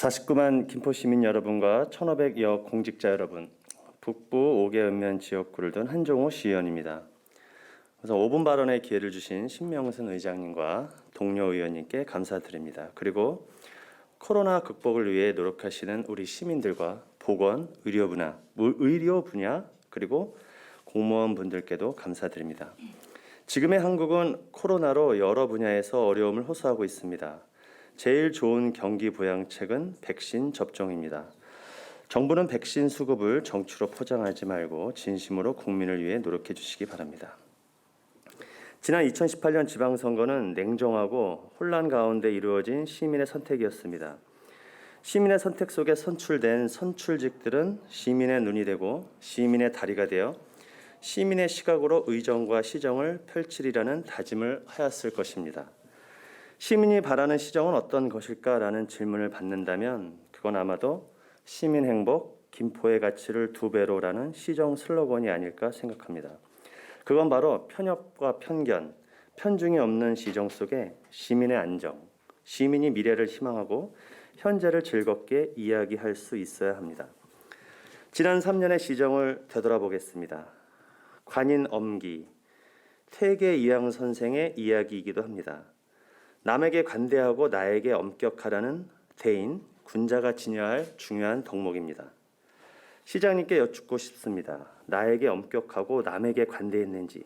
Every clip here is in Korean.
49만 김포 시민 여러분과 1,500여 공직자 여러분, 북부 5개 읍면 지역구를 둔 한종호 시의원입니다. 그래서 5분 발언의 기회를 주신 신명선 의장님과 동료 의원님께 감사드립니다. 그리고 코로나 극복을 위해 노력하시는 우리 시민들과 보건, 의료 분야, 의료 분야 그리고 공무원 분들께도 감사드립니다. 지금의 한국은 코로나로 여러 분야에서 어려움을 호소하고 있습니다. 제일 좋은 경기 부양책은 백신 접종입니다. 정부는 백신 수급을 정치로 포장하지 말고 진심으로 국민을 위해 노력해 주시기 바랍니다. 지난 2018년 지방선거는 냉정하고 혼란 가운데 이루어진 시민의 선택이었습니다. 시민의 선택 속에 선출된 선출직들은 시민의 눈이 되고 시민의 다리가 되어 시민의 시각으로 의정과 시정을 펼치리라는 다짐을 하였을 것입니다. 시민이 바라는 시정은 어떤 것일까라는 질문을 받는다면 그건 아마도 시민 행복, 김포의 가치를 두 배로라는 시정 슬로건이 아닐까 생각합니다. 그건 바로 편협과 편견, 편중이 없는 시정 속에 시민의 안정, 시민이 미래를 희망하고 현재를 즐겁게 이야기할 수 있어야 합니다. 지난 3년의 시정을 되돌아보겠습니다. 관인 엄기, 퇴계 이양 선생의 이야기이기도 합니다. 남에게 관대하고 나에게 엄격하라는 대인, 군자가 지녀야 할 중요한 덕목입니다. 시장님께 여쭙고 싶습니다. 나에게 엄격하고 남에게 관대했는지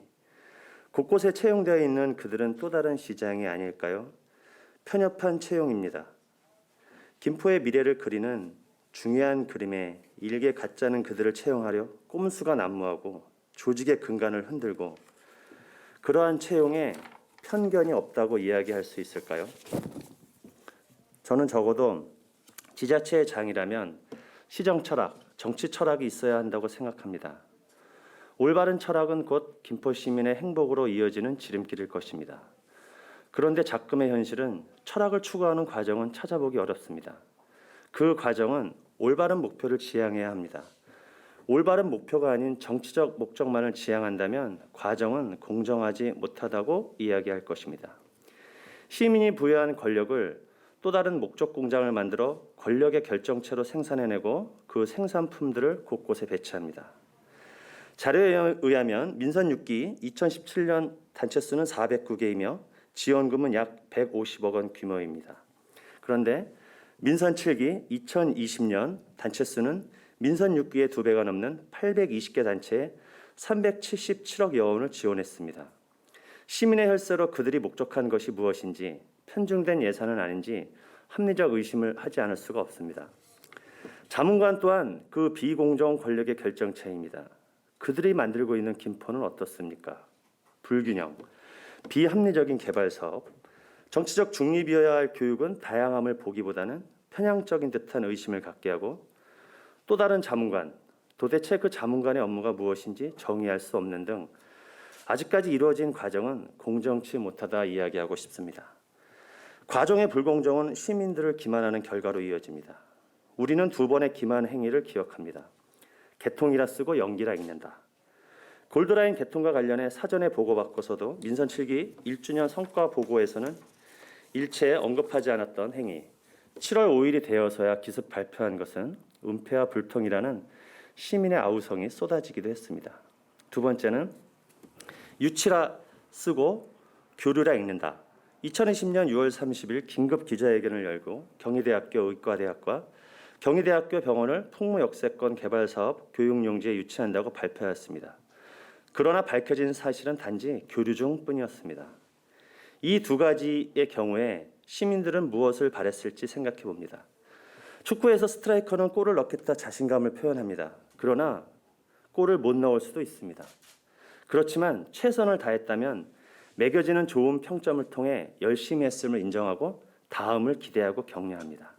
곳곳에 채용되어 있는 그들은 또 다른 시장이 아닐까요? 편협한 채용입니다. 김포의 미래를 그리는 중요한 그림에 일개 가짜는 그들을 채용하려 꼼수가 난무하고 조직의 근간을 흔들고 그러한 채용에 편견이 없다고 이야기할 수 있을까요? 저는 적어도 지자체의 장이라면 시정 철학, 정치 철학이 있어야 한다고 생각합니다. 올바른 철학은 곧 김포 시민의 행복으로 이어지는 지름길일 것입니다. 그런데 작금의 현실은 철학을 추구하는 과정은 찾아보기 어렵습니다. 그 과정은 올바른 목표를 지향해야 합니다. 올바른 목표가 아닌 정치적 목적만을 지향한다면 과정은 공정하지 못하다고 이야기할 것입니다. 시민이 부여한 권력을 또 다른 목적 공장을 만들어 권력의 결정체로 생산해내고 그 생산품들을 곳곳에 배치합니다. 자료에 의하면 민선 6기 2017년 단체 수는 409개이며 지원금은 약 150억 원 규모입니다. 그런데 민선 7기 2020년 단체 수는 민선 6기의 두 배가 넘는 820개 단체에 377억여 원을 지원했습니다. 시민의 혈세로 그들이 목적한 것이 무엇인지 편중된 예산은 아닌지 합리적 의심을 하지 않을 수가 없습니다. 자문관 또한 그 비공정 권력의 결정체입니다. 그들이 만들고 있는 김포는 어떻습니까? 불균형, 비합리적인 개발 사업, 정치적 중립이어야 할 교육은 다양함을 보기보다는 편향적인 듯한 의심을 갖게 하고 또 다른 자문관, 도대체 그 자문관의 업무가 무엇인지 정의할 수 없는 등 아직까지 이루어진 과정은 공정치 못하다 이야기하고 싶습니다. 과정의 불공정은 시민들을 기만하는 결과로 이어집니다. 우리는 두 번의 기만 행위를 기억합니다. 개통이라 쓰고 연기라 읽는다. 골드라인 개통과 관련해 사전에 보고받고서도 민선 7기 1주년 성과 보고에서는 일체 언급하지 않았던 행위, 7월 5일이 되어서야 기습 발표한 것은 은폐와 불통이라는 시민의 아우성이 쏟아지기도 했습니다. 두 번째는 유치라 쓰고 교류라 읽는다. 2020년 6월 30일 긴급 기자회견을 열고 경희대학교 의과대학과 경희대학교 병원을 풍무역세권 개발 사업 교육용지에 유치한다고 발표하였습니다. 그러나 밝혀진 사실은 단지 교류 중뿐이었습니다. 이 두 가지의 경우에 시민들은 무엇을 바랬을지 생각해 봅니다. 축구에서 스트라이커는 골을 넣겠다 자신감을 표현합니다. 그러나 골을 못 넣을 수도 있습니다. 그렇지만 최선을 다했다면 매겨지는 좋은 평점을 통해 열심히 했음을 인정하고 다음을 기대하고 격려합니다.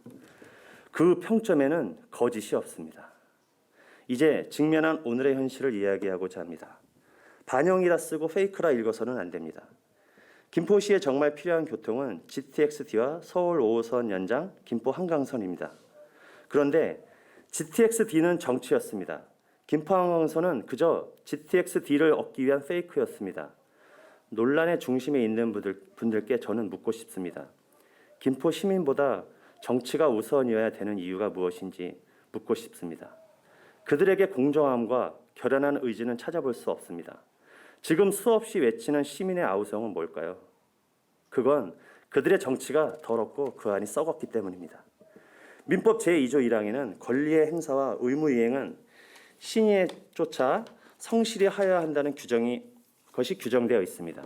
그 평점에는 거짓이 없습니다. 이제 직면한 오늘의 현실을 이야기하고자 합니다. 반영이라 쓰고 페이크라 읽어서는 안 됩니다. 김포시에 정말 필요한 교통은 GTX-D와 서울 5호선 연장 김포 한강선입니다. 그런데 GTX-D는 정치였습니다. 김포항공선은 그저 GTX-D를 얻기 위한 페이크였습니다. 논란의 중심에 있는 분들, 분들께 저는 묻고 싶습니다. 김포 시민보다 정치가 우선이어야 되는 이유가 무엇인지 묻고 싶습니다. 그들에게 공정함과 결연한 의지는 찾아볼 수 없습니다. 지금 수없이 외치는 시민의 아우성은 뭘까요? 그건 그들의 정치가 더럽고 그 안이 썩었기 때문입니다. 민법 제2조 1항에는 권리의 행사와 의무 이행은 신의에 쫓아 성실히 하여야 한다는 규정이 것이 규정되어 있습니다.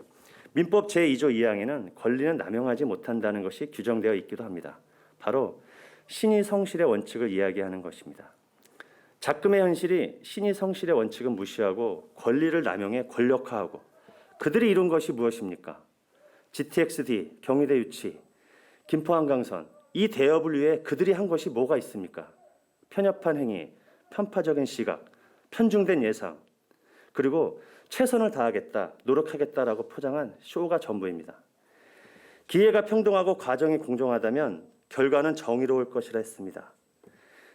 민법 제2조 2항에는 권리는 남용하지 못한다는 것이 규정되어 있기도 합니다. 바로 신의 성실의 원칙을 이야기하는 것입니다. 작금의 현실이 신의 성실의 원칙은 무시하고 권리를 남용해 권력화하고 그들이 이룬 것이 무엇입니까? GTX-D, 경희대 유치, 김포 한강선 이 대업을 위해 그들이 한 것이 뭐가 있습니까? 편협한 행위, 편파적인 시각, 편중된 예상, 그리고 최선을 다하겠다, 노력하겠다라고 포장한 쇼가 전부입니다. 기회가 평등하고 과정이 공정하다면 결과는 정의로울 것이라 했습니다.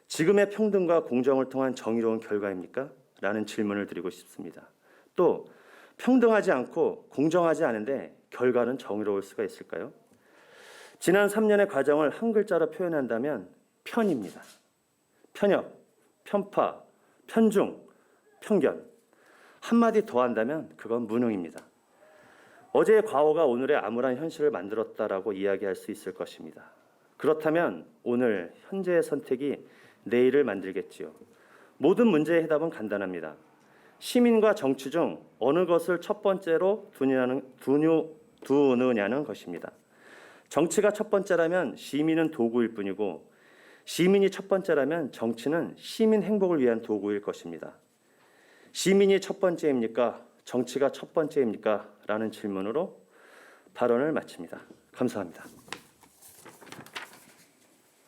지금의 평등과 공정을 통한 정의로운 결과입니까? 라는 질문을 드리고 싶습니다. 또 평등하지 않고 공정하지 않은데 결과는 정의로울 수가 있을까요? 지난 3년의 과정을 한 글자로 표현한다면 편입니다. 편협, 편파, 편중, 편견. 한마디 더 한다면 그건 무능입니다. 어제의 과오가 오늘의 암울한 현실을 만들었다라고 이야기할 수 있을 것입니다. 그렇다면 오늘 현재의 선택이 내일을 만들겠지요. 모든 문제의 해답은 간단합니다. 시민과 정치 중 어느 것을 첫 번째로 두느냐는, 두느, 두느냐는 것입니다. 정치가 첫 번째라면 시민은 도구일 뿐이고 시민이 첫 번째라면 정치는 시민 행복을 위한 도구일 것입니다. 시민이 첫 번째입니까? 정치가 첫 번째입니까? 라는 질문으로 발언을 마칩니다. 감사합니다.